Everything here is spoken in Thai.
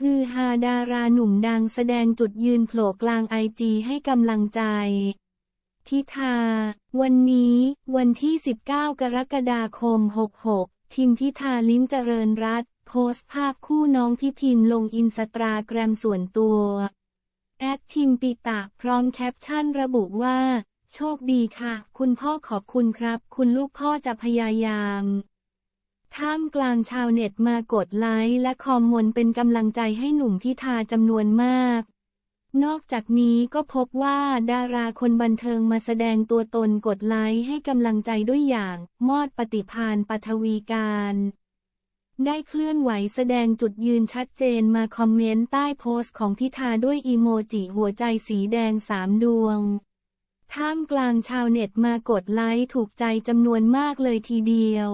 ฮือฮาดาราหนุ่มดังแสดงจุดยืนโผล่กลางไอจีให้กำลังใจ ทิธาวันนี้ วันที่ 19 กรกฎาคม 66 ทีมทิธาลิ้มเจริญรัตโพสต์ภาพคู่น้องที่พิมลงอินสตาแกรมส่วนตัว แอดทิมปิตะพร้อมแคปชั่นระบุว่า โชคดีค่ะ คุณพ่อขอบคุณครับ คุณลูกพ่อจะพยายาม ท่ามกลางชาวเน็ตมากดไลค์และคอมเมนต์เป็นกำลังใจให้หนุ่มทิธาจำนวนมาก นอกจากนี้ก็พบว่าดาราคนบันเทิงมาแสดงตัวตนกดไลค์ให้กำลังใจด้วยอย่าง มอดปฏิพานปัทวีการ ได้เคลื่อนไหวแสดงจุดยืนชัดเจนมาคอมเมนต์ใต้โพสต์ของทิธาด้วยอีโมจิหัวใจสีแดงสามดวง ท่ามกลางชาวเน็ตมากดไลค์ถูกใจจำนวนมากเลยทีเดียว